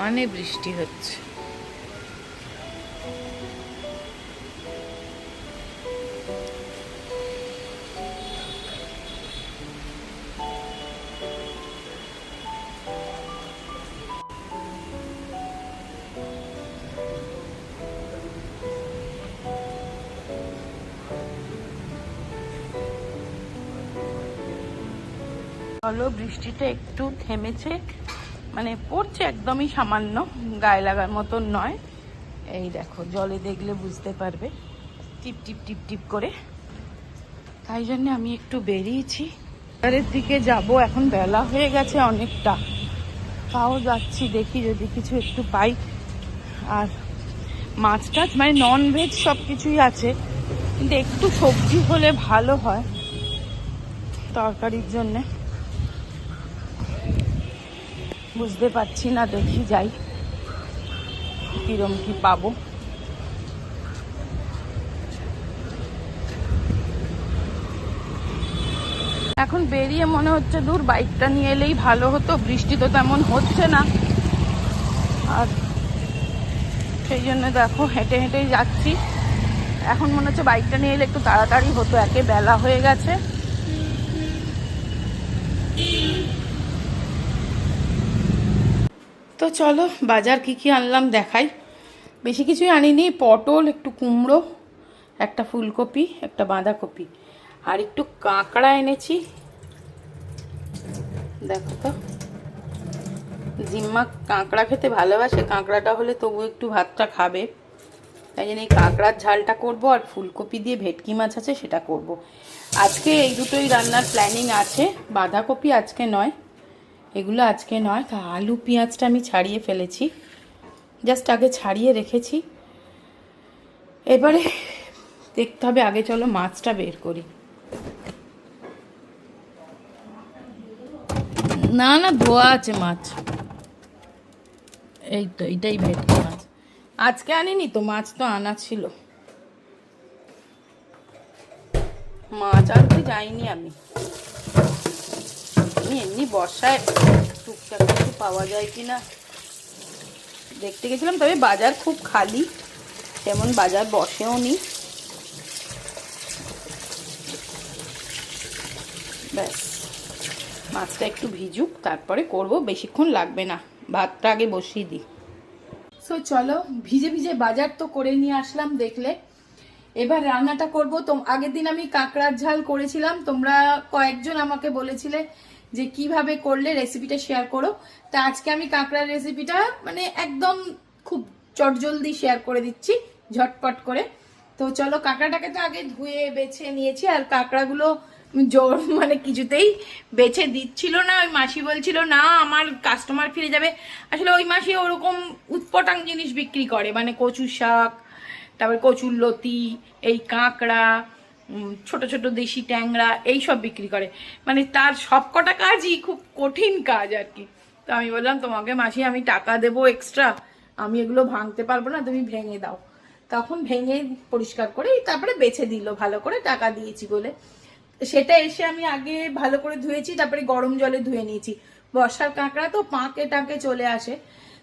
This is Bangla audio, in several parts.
সমানে বৃষ্টি হচ্ছে। বৃষ্টিটা একটু থেমেছে। মানে পড়ছে একদমই সামান্য, গায়ে লাগার মতন নয়। এই দেখো, জলে দেখলে বুঝতে পারবে। টিপ টিপ টিপ টিপ করে। তাই জন্য আমি একটু বেরিয়েছি। বাজারের দিকে যাব, এখন বেলা হয়ে গেছে অনেকটা। তাও যাচ্ছি, দেখি যদি কিছু একটু পাই। আর মাছ টাছ মানে নন ভেজ সব কিছুই আছে। কিন্তু একটু সবজি হলে ভালো হয় তরকারির জন্যে। বুঝতে পারছি না, দেখি যাই। কিরম কি পাবো। এখন বেরিয়ে মনে হচ্ছে দূর, বাইকটা নিয়ে এলেই ভালো হতো, বৃষ্টি তো তেমন হচ্ছে না। আর সেই জন্য দেখো, হেঁটে হেঁটেই যাচ্ছি। এখন মনে হচ্ছে বাইকটা নিয়ে এলে একটু তাড়াতাড়ি হতো, একে বেলা হয়ে গেছে। তো চলো, বাজার কি কি আনলাম দেখাই। বেশি কিছুই আনিনি, পটল, একটু কুমড়ো, একটা ফুলকপি, একটা বাঁধাকপি। আর একটু কাঁকড়া এনেছি। দেখো তো। জিম্মা কাঁকড়া খেতে ভালোবাসে, কাঁকড়াটা হলে তবু একটু ভাতটা খাবে। তাই জন্য এই কাঁকড়ার ঝালটা করব আর ফুলকপি দিয়ে ভেটকি মাছ আছে সেটা করব। আজকে এই দুটোই রান্নার প্ল্যানিং আছে, বাঁধাকপি আজকে নয়। এগুলো আজকে নয়, তা আলু পেঁয়াজটা আমি ছাড়িয়ে ফেলেছি। জাস্ট আগে ছাড়িয়ে রেখেছি। এবারে দেখতে হবে, আগে চলো মাছটা বের করি। না না, ধোয়া আছে মাছ। এই তো এইটাই ভেটকি মাছ। আজকে আনিনি তো, মাছ তো আনা ছিল। মাছ আনতে যাইনি আমি। আমি এমনি বর্ষায় টুকটাক কিছু পাওয়া যায় কি না দেখতে গেছিলাম, তবে বাজার খুব খালি। তেমন বাজার বসেও নি। ব্যাস, মাছটা একটু ভিজুক, তারপরে করব। বেশিক্ষণ লাগবে না, ভাতটা আগে বসিয়ে দিই। সো চলো, ভিজে ভিজে বাজার তো করে নিয়ে আসলাম দেখলে। এবার রান্নাটা করব। তো, আগের দিন আমি কাঁকড়ার ঝাল করেছিলাম। তোমরা কয়েকজন আমাকে বলেছিলে যে কীভাবে করলে রেসিপিটা শেয়ার করো। তা আজকে আমি কাঁকড়ার রেসিপিটা মানে একদম খুব চটজলদি শেয়ার করে দিচ্ছি, ঝটপট করে। তো চলো কাঁকড়াটাকে তো আগে ধুয়ে, বেছে নিয়েছি, আর কাঁকড়াগুলো জোর মানে কিছুতেই বেছে দিচ্ছিল না। ওই মাসি বলছিল, না, আমার কাস্টমার ফিরে যাবে। আসলে ওই মাসি ওরকম উৎপটাং জিনিস বিক্রি করে মানে কচু শাক, তারপরে কচুর লতি, এই কাঁকড়া ছোট ছোট দেশি ট্যাংরা, এইসব বিক্রি করে। মানে তার সব কটা কাজই খুব কঠিন কাজ আর কি। তো আমি বললাম, তোমাকে মাসি আমি টাকা দেবো এক্সট্রা আমি এগুলো ভাঙতে পারব না, তুমি ভেঙে দাও। তখন ভেঙে পরিষ্কার করে তারপরে বেছে দিল, ভালো করে টাকা দিয়েছি বলে। সেটা এসে আমি আগে ভালো করে ধুয়েছি, তারপরে গরম জলে ধুয়ে নিয়েছি। বর্ষার কাঁকড়া তো পাঁকে টাঁকে চলে আসে,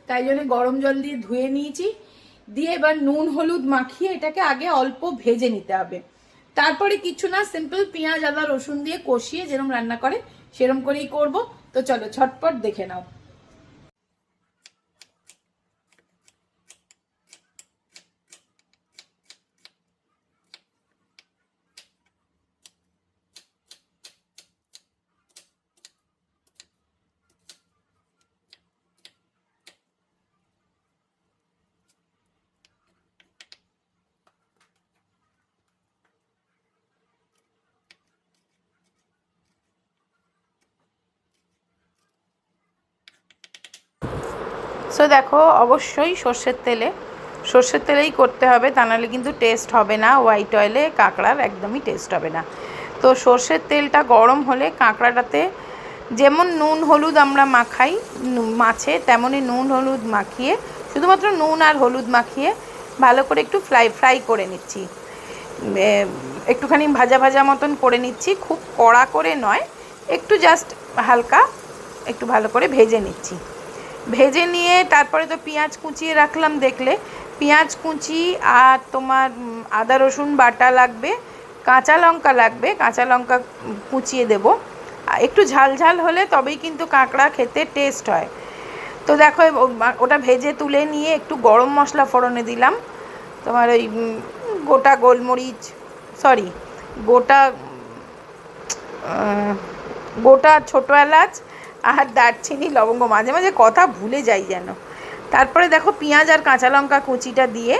তাই জন্য গরম জল দিয়ে ধুয়ে নিয়েছি। দিয়ে এবার নুন, হলুদ মাখিয়ে এটাকে আগে অল্প ভেজে নিতে হবে। তারপরে কিছু না সিম্পল পেঁয়াজ, আদা, রসুন দিয়ে কষিয়ে যেরকম রান্না করে সেরম করেই করব। তো চলো ছটপট দেখে নাও। সো দেখো, অবশ্যই সর্ষের তেলে, সর্ষের তেলেই করতে হবে, তা নাহলে কিন্তু টেস্ট হবে না। হোয়াইট অয়েলে কাঁকড়ার একদমই টেস্ট হবে না। তো সর্ষের তেলটা গরম হলে কাঁকড়াটাতে যেমন নুন, হলুদ আমরা মাখাই মাছে তেমনই নুন, হলুদ মাখিয়ে, শুধুমাত্র নুন আর হলুদ মাখিয়ে ভালো করে একটু ফ্রাই ফ্রাই করে নিচ্ছি। একটুখানি ভাজা ভাজা মতন করে নিচ্ছি, খুব কড়া করে নয়, একটু জাস্ট হালকা একটু ভালো করে ভেজে নিচ্ছি। ভেজে নিয়ে তারপরে তো পেঁয়াজ কুচিয়ে রাখলাম দেখলে। পেঁয়াজ কুচি আর তোমার আদা, রসুন, বাটা লাগবে, কাঁচা লঙ্কা লাগবে, কাঁচা লঙ্কা কুচিয়ে দেব। একটু ঝাল ঝাল হলে তবেই কিন্তু কাঁকড়া খেতে টেস্ট হয়। তো দেখো ওটা ভেজে তুলে নিয়ে একটু গরম মশলা ফোড়নে দিলাম। তোমার ওই গোটা গোলমরিচ সরি গোটা গোটা ছোটো এলাচ আর দারচিনি লবঙ্গ মাঝে মাঝে কথা ভুলে যাই যেন। তারপরে দেখো পেঁয়াজ আর কাঁচা লঙ্কা কুচিটা দিয়ে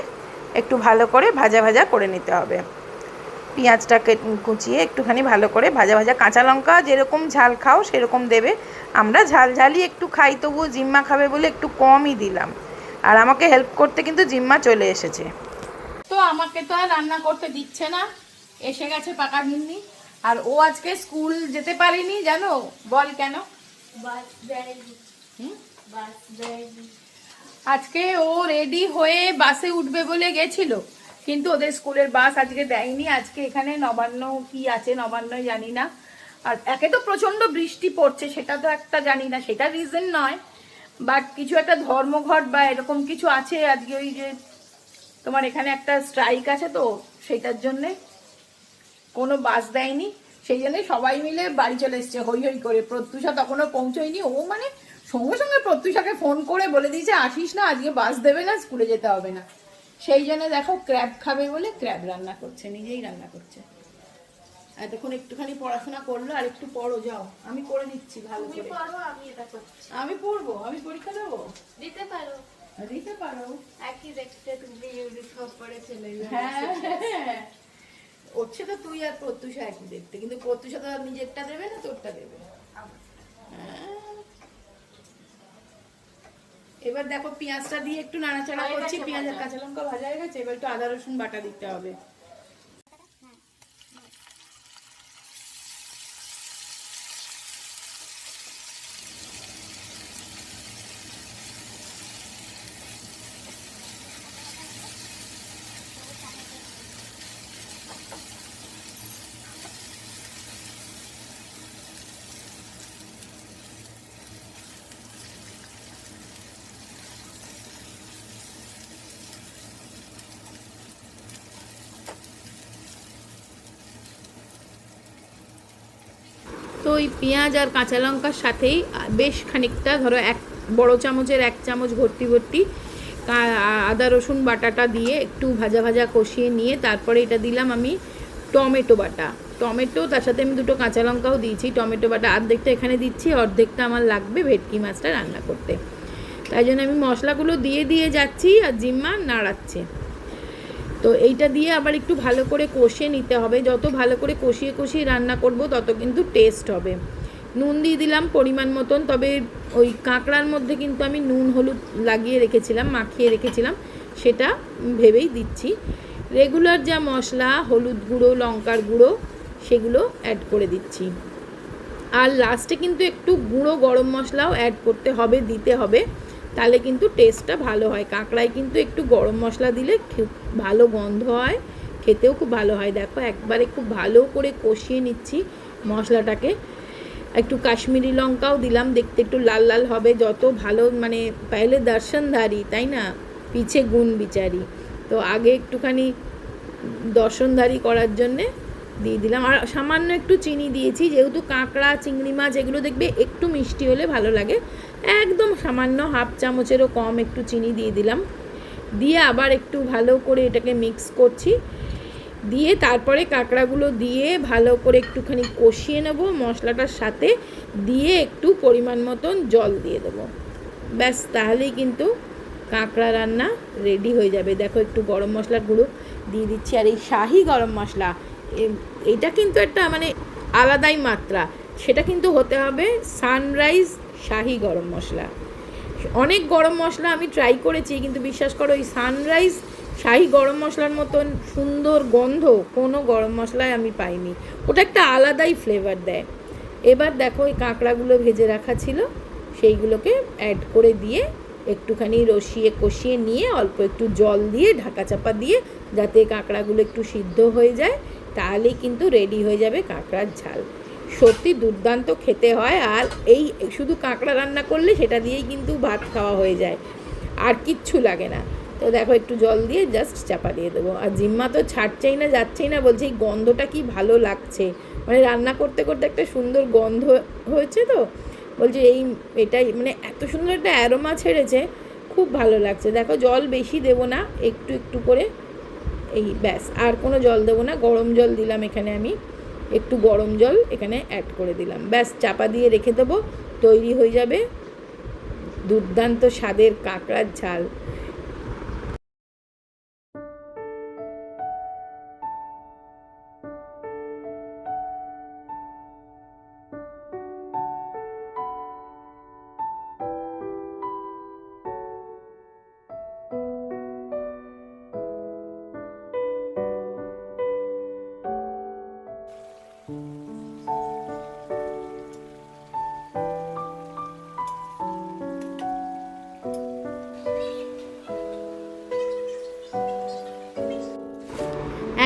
একটু ভালো করে ভাজা ভাজা করে নিতে হবে। পেঁয়াজটাকে কুচিয়ে একটুখানি ভালো করে ভাজা ভাজা কাঁচা লঙ্কা যেরকম ঝাল খাও সেরকম দেবে। আমরা ঝাল ঝালই একটু খাই, তবুও জিম্মা খাবে বলে একটু কমই দিলাম। আর আমাকে হেল্প করতে কিন্তু জিম্মা চলে এসেছে। তো আমাকে তো আর রান্না করতে দিচ্ছে না। এসে গেছে পাকা গিন্নি। আর ও আজকে স্কুল যেতে পারেনি, জানো? বল কেন? আজকে ও রেডি হয়ে বাসে উঠবে বলে গেছিল কিন্তু ওদের স্কুলের বাস আজকে দেয়নি। আজকে এখানে নবান্ন কি আছে নবান্নই জানি না। আর একে তো প্রচণ্ড বৃষ্টি পড়ছে সেটা তো একটা জানি না সেটা রিজন নয়। বাট কিছু একটা ধর্মঘট বা এরকম কিছু আছে আজকে ওই যে তোমার এখানে একটা স্ট্রাইক আছে তো সেটার জন্যে কোনো বাস দেয়নি। সেই জন্য সবাই মিলে বাড়ি চলে এসছে হই হই করে। প্রত্যুষা তখনও পৌঁছয়নি। ও মানে সঙ্গে সঙ্গে প্রত্যুষাকে ফোন করে বলে দিয়েছে আসিস না আজকে বাস দেবে না স্কুলে যেতে হবে না। সেই জন্য দেখো ক্র্যাব খাবে বলে ক্র্যাব রান্না করছে নিজেই রান্না করছে। এতক্ষণ একটুখানি পড়াশোনা করল আর একটু পড়ো যাও। আমি করে দিচ্ছি ভালো করে। আমি এটা করছি। আমি পড়ব আমি পরীক্ষা দেবো? দিতে পারো। দিতে পারো। একই দেখতে তুমি ইউনিফর্ম পরে চলে যাবে হ্যাঁ। হচ্ছে সাথে তুই আর প্রত্যুষা একই দেখতে। কিন্তু প্রত্যুষা তো নিজেরটা দেবে না তোরটা দেবে। হ্যাঁ। এবার দেখো পেঁয়াজটা দিয়ে একটু নাড়াচাড়া করছি পেঁয়াজ আর কাঁচা লঙ্কা ভাজা হয়ে গেছে এবার একটু আদা রসুন বাটা দিতে হবে। ওই পেঁয়াজ আর কাঁচা লঙ্কার সাথেই বেশ খানিকটা, ধরো এক বড় চামচের এক চামচ ভর্তি ভর্তি আদা, রসুন বাটাটা দিয়ে একটু ভাজা ভাজা কষিয়ে নিয়ে তারপরে এটা দিলাম আমি টমেটো বাটা। টমেটো, তার সাথে আমি দুটো কাঁচা লঙ্কাও দিয়েছি, টমেটো বাটা অর্ধেকটা এখানে দিচ্ছি, অর্ধেকটা আমার লাগবে ভেটকি মাছটা রান্না করতে। তাই জন্য আমি মশলাগুলো দিয়ে দিয়ে যাচ্ছি আর জিম্মা নাড়াচ্ছে। তো এইটা দিয়ে আবার একটু ভালো করে কষিয়ে নিতে হবে। যত ভালো করে কষিয়ে কষিয়ে রান্না করব, তত কিন্তু টেস্ট হবে। নুন দিয়ে দিলাম পরিমাণ মতন, তবে ওই কাঁকড়ার মধ্যে কিন্তু আমি নুন, হলুদ লাগিয়ে রেখেছিলাম, মাখিয়ে রেখেছিলাম, সেটা ভেবেই দিচ্ছি। রেগুলার যা মশলা, হলুদ গুঁড়ো, লঙ্কার গুঁড়ো, সেগুলো অ্যাড করে দিচ্ছি। আর লাস্টে কিন্তু একটু গুঁড়ো গরম মশলাও অ্যাড করতে হবে, দিতে হবে। তাহলে কিন্তু টেস্টটা ভালো হয়। কাঁকড়ায় কিন্তু একটু গরম মশলা দিলে খুব ভালো গন্ধ হয়, খেতেও খুব ভালো হয়। দেখো, একবারে খুব ভালো করে কষিয়ে নিচ্ছি মশলাটাকে। একটু কাশ্মীরি লঙ্কাও দিলাম, দেখতে একটু লাল লাল হবে। যত ভালো মানে পাইলে দর্শনধারী, তাই না? পিছে গুণ বিচারি। তো আগে একটুখানি দর্শনধারী করার জন্যে দিয়ে দিলাম। আর সামান্য একটু চিনি দিয়েছি, যেহেতু কাঁকড়া, চিংড়ি মাছ এগুলো দেখবে একটু মিষ্টি হলে ভালো লাগে। একদম সামান্য হাফ চামচেরও কম একটু চিনি দিয়ে দিলাম। দিয়ে আবার একটু ভালো করে এটাকে মিক্স করছি। দিয়ে তারপরে কাঁকড়াগুলো দিয়ে ভালো করে একটুখানি কষিয়ে নেব মশলাটার সাথে। দিয়ে একটু পরিমাণ মতন জল দিয়ে দেবো। ব্যাস, তাহলেই কিন্তু কাঁকড়া রান্না রেডি হয়ে যাবে। দেখো একটু গরম মশলার গুঁড়ো দিয়ে দিচ্ছি। আর এই শাহি গরম মশলা এটা কিন্তু একটা মানে আলাদাই মাত্রা। সেটা কিন্তু হতে হবে সানরাইজ শাহি গরম মশলা। অনেক গরম মশলা আমি ট্রাই করেছি, কিন্তু বিশ্বাস করো, ওই সানরাইজ শাহি গরম মশলার মতন সুন্দর গন্ধ কোনো গরম মশলায় আমি পাইনি। ওটা একটা আলাদাই ফ্লেভার দেয়। এবার দেখো ওই কাঁকড়াগুলো ভেজে রাখা ছিল, সেইগুলোকে অ্যাড করে দিয়ে একটুখানি রসিয়ে কষিয়ে নিয়ে অল্প একটু জল দিয়ে ঢাকা চাপা দিয়ে যাতে কাঁকড়াগুলো একটু সিদ্ধ হয়ে যায় তাহলেই কিন্তু রেডি হয়ে যাবে কাঁকড়ার ঝাল। সত্যি দুর্দান্ত খেতে হয় আর এই শুধু কাঁকড়া রান্না করলে সেটা দিয়েই কিন্তু ভাত খাওয়া হয়ে যায়। আর কিচ্ছু লাগে না। তো দেখো একটু জল দিয়ে জাস্ট চাপা দিয়ে দেবো। আর জিম্মা তো ছাড়ছেই না, যাচ্ছেই না, বলছে এই গন্ধটা কি ভালো লাগছে। মানে রান্না করতে করতে একটা সুন্দর গন্ধ হয়েছে তো। বলছে এই এটাই মানে এত সুন্দর একটা অ্যারোমা ছেড়েছে, খুব ভালো লাগছে। দেখো জল বেশি দেবো না, একটু একটু করে এই ব্যাস, আর কোনো জল দেবো না, গরম জল দিলাম এখানে আমি, একটু গরম জল এখানে অ্যাড করে দিলাম। ব্যাস, চাপা দিয়ে রেখে দেবো, তৈরি হয়ে যাবে দুর্দান্ত স্বাদের কাঁকড়ার ঝাল।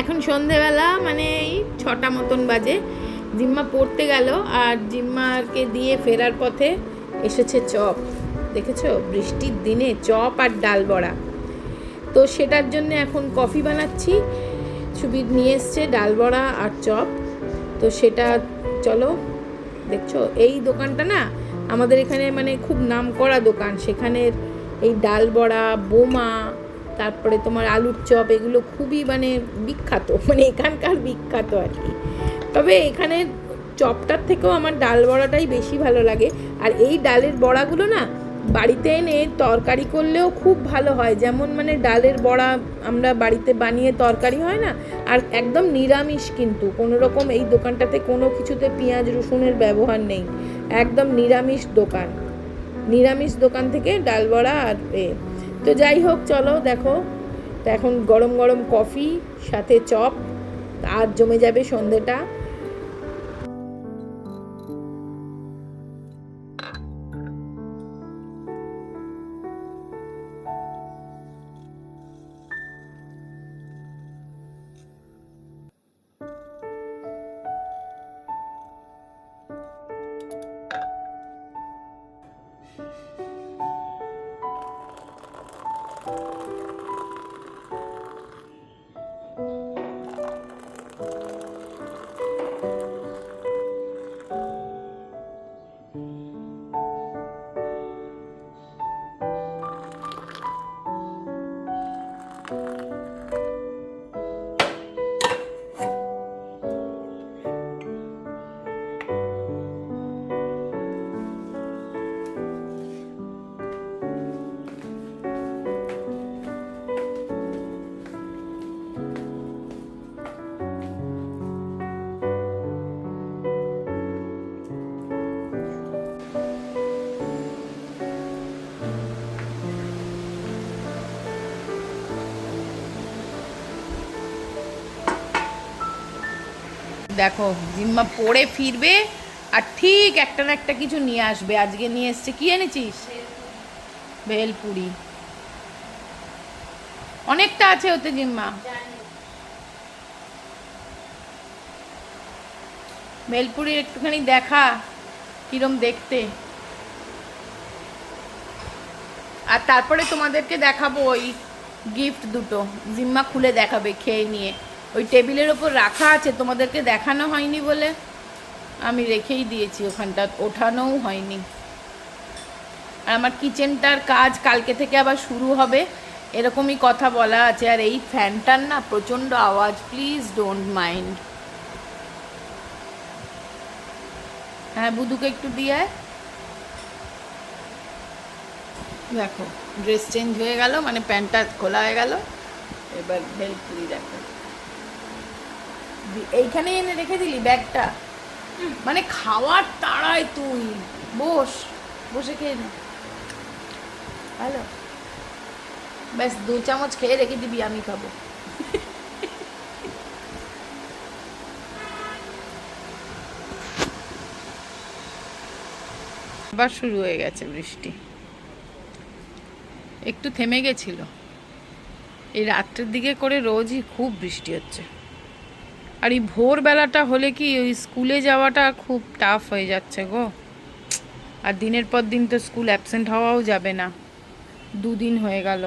এখন সন্ধেবেলা মানে এই ছটা মতন বাজে। জিম্মা পড়তে গেল, আর জিম্মাকে দিয়ে ফেরার পথে এসেছে চপ। দেখেছ? বৃষ্টির দিনে চপ আর ডাল বড়া। তো সেটার জন্য এখন কফি বানাচ্ছি। সুবির নিয়ে এসছে ডাল বড়া আর চপ। তো সেটা চলো, দেখছ? এই দোকানটা না, আমাদের এখানে মানে খুব নাম করা দোকান। সেখানের এই ডাল বড়া, বোমা তারপরে তোমার আলুর চপ, এগুলো খুবই মানে বিখ্যাত মানে এখানকার বিখ্যাত আর কি। তবে এখানে চপটার থেকেও আমার ডাল বড়াটাই বেশি ভালো লাগে। আর এই ডালের বড়াগুলো না, বাড়িতে এনে তরকারি করলেও খুব ভালো হয়। যেমন মানে ডালের বড়া আমরা বাড়িতে বানিয়ে তরকারি হয় না, আর একদম নিরামিষ কিন্তু। কোনো রকম এই দোকানটাতে কোনো কিছুতে পেঁয়াজ, রসুনের ব্যবহার নেই। একদম নিরামিষ দোকান। নিরামিষ দোকান থেকে ডাল বড়া আর তো যাই হোক, চলো দেখো। তো এখন গরম গরম কফি, সাথে চপ, আর জমে যাবে সন্ধেটা। দেখো, জিম্মা পড়ে ফিরবে আর ঠিক একটা না একটা কিছু নিয়ে আসবে। আজকে নিয়ে এসছে কি এনেছিস? ভেলপুরি। অনেকটা আছে ওতে জিম্মা। ভেলপুরির একটুখানি দেখা, কিরম দেখতে। আর তারপরে তোমাদেরকে দেখাবো ওই গিফট দুটো। জিম্মা খুলে দেখাবে খেয়ে নিয়ে। ওই টেবিলের ওপর রাখা আছে, তোমাদেরকে দেখানো হয়নি বলে। আমি রেখেই দিয়েছি, ওখানটা ওঠানোও হয়নি। আর আমার কিচেনটার কাজ কালকে থেকে আবার শুরু হবে। এরকমই কথা বলা আছে। আর এই ফ্যানটার না প্রচণ্ড আওয়াজ, প্লিজ ডোন্ট মাইন্ড। হ্যাঁ বুধুকে একটু দিয়ে। দেখো, ড্রেস চেঞ্জ হয়ে গেল মানে প্যান্টটা খোলা হয়ে গেল। এবার ভেলপুরি দেখো। এইখানে এনে রেখে দিলি ব্যাগটা? মানে খাওয়ার তাড়ায় তুই। বস বসে খেয়ে নে। ভালো। ব্যাস দু চামচ খেয়ে রেখে দিবি আমি খাব। আবার শুরু হয়ে গেছে বৃষ্টি। একটু থেমে গেছিল। এই রাত্রের দিকে করে রোজই খুব বৃষ্টি হচ্ছে। আর এই ভোরবেলাটা হলে কি ওই স্কুলে যাওয়াটা খুব টাফ হয়ে যাচ্ছে গো। আর দিনের পর দিন তো স্কুল অ্যাবসেন্ট হওয়াও যাবে না। দুদিন হয়ে গেল।